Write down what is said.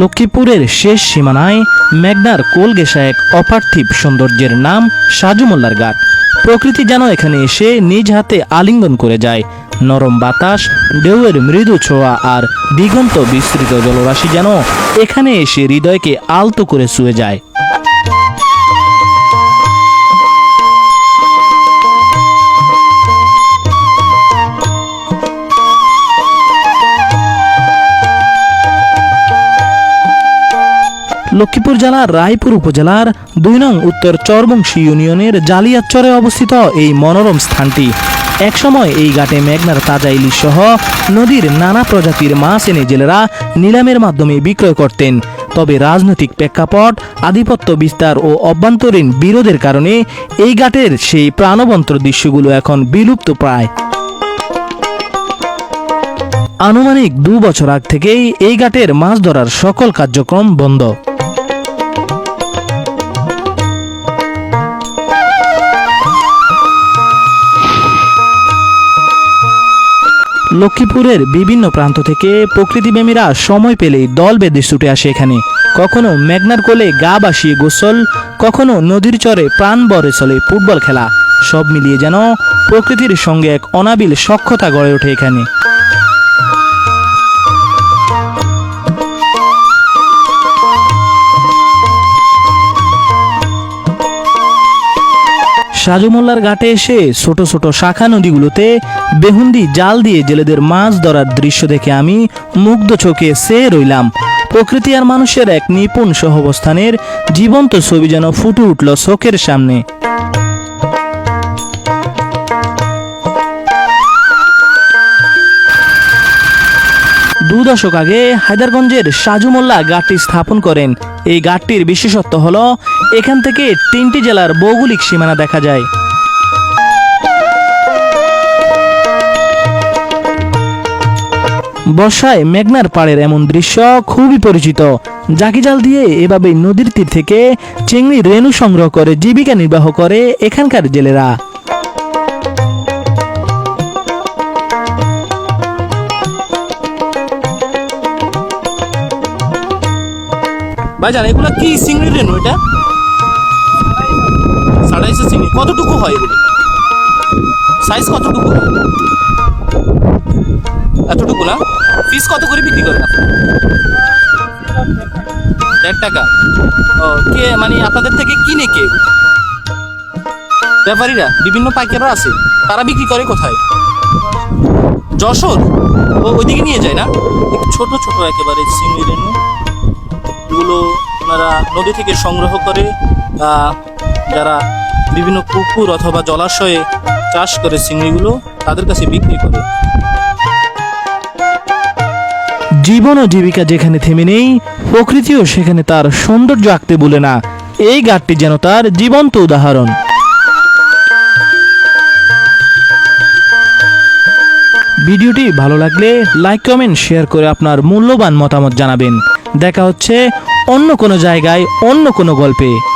লক্ষ্মীপুরের শেষ সীমানায় মেঘনার কোলগেসা এক অপার্থিব সৌন্দর্যের নাম সাজুমোল্লার ঘাট। প্রকৃতি যেন এখানে এসে নিজ হাতে আলিঙ্গন করে যায়। নরম বাতাস, ঢেউয়ের মৃদু ছোঁয়া আর দিগন্ত বিস্তৃত জলরাশি যেন এখানে এসে হৃদয়কে আলতো করে শুয়ে যায়। লক্ষ্মীপুর জেলার, রায়পুর উপজেলার, দুই নং উত্তর চরবংশী ইউনিয়নের জালিয়াতচরে অবস্থিত এই মনোরম স্থানটি। একসময় এই ঘাটে মেঘনার তাজা ইলিশ সহ নদীর নানা প্রজাতির মাছ এনে জেলেরা নিলামের মাধ্যমে বিক্রয় করতেন। তবে রাজনৈতিক প্রেক্ষাপট, আধিপত্য বিস্তার ও অভ্যন্তরীণ বিরোধের কারণে এই ঘাটের সেই প্রাণবন্ত দৃশ্যগুলো এখন বিলুপ্ত প্রায়। আনুমানিক দু বছর আগ থেকেই এই ঘাটের মাছ ধরার সকল কার্যক্রম বন্ধ। লক্ষ্মীপুরের বিভিন্ন প্রান্ত থেকে প্রকৃতিপ্রেমীরা সময় পেলেই দল বেঁধে ছুটে আসে এখানে। কখনো মেঘনার কোলে গা বাসিয়ে গোসল, কখনো নদীর চরে প্রাণ বরে চলে ফুটবল খেলা। সব মিলিয়ে যেন প্রকৃতির সঙ্গে এক অনাবিল সক্ষতা গড়ে ওঠে এখানে। সাজুমোল্লার ঘাটে এসে ছোট ছোট শাখা নদীগুলোতে বেহুন্দি জাল দিয়ে জেলেদের মাছ ধরার দৃশ্য দেখে আমি মুগ্ধ চোখে সে রইলাম। প্রকৃতি আর মানুষের এক নিপুণ সহবস্থানের জীবন্ত ছবি যেন ফুটে উঠল চোখের সামনে। দশক আগে হায়দারগঞ্জের সাজুমোল্লা ঘাটটি স্থাপন করেন। এই ঘাটটির বিশেষত্ব হলো, এখান থেকে তিনটি জেলার ভৌগোলিক সীমানা দেখা যায়। বর্ষায় মেঘনার পাড়ের এমন দৃশ্য খুবই পরিচিত। জাকিজাল দিয়ে এভাবে নদীর তীর থেকে চিংড়ি রেণু সংগ্রহ করে জীবিকা নির্বাহ করে এখানকার জেলেরা। ভাইজান, এগুলো কি চিংড়ি রেণু এটা? সাড়াইশো চিংড়ি। কতটুকু হয় এগুলো? সাইজ কতটুকু এতটুকু না? পিস কত করে বিক্রি করেন দেড় টাকা। ও, কে মানে আপনাদের থেকে কিনে কে ব্যাপারীরা, বিভিন্ন পাইকাররা আছে। তারা বিক্রি করে কোথায়? যশোর? ও, ওইদিকে নিয়ে যায় না? ছোট ছোট একেবারে চিংড়ি রেণু এগুলো ওনারা নদী থেকে সংগ্রহ করে যারা বিভিন্ন পুকুর অথবা জলাশয়ে চাষ করে চিংড়িগুলো তাদের কাছে বিক্রি করে। জীবন ও জীবিকা যেখানে থেমে নেই, প্রকৃতিও সেখানে তার সৌন্দর্য আঁকতে বলে না। এই ঘাটটি যেন তার জীবন্ত উদাহরণ। ভিডিওটি ভালো লাগলে লাইক, কমেন্ট, শেয়ার করে আপনার মূল্যবান মতামত জানাবেন। দেখা হচ্ছে অন্য কোনো জায়গায় অন্য কোনো গল্পে।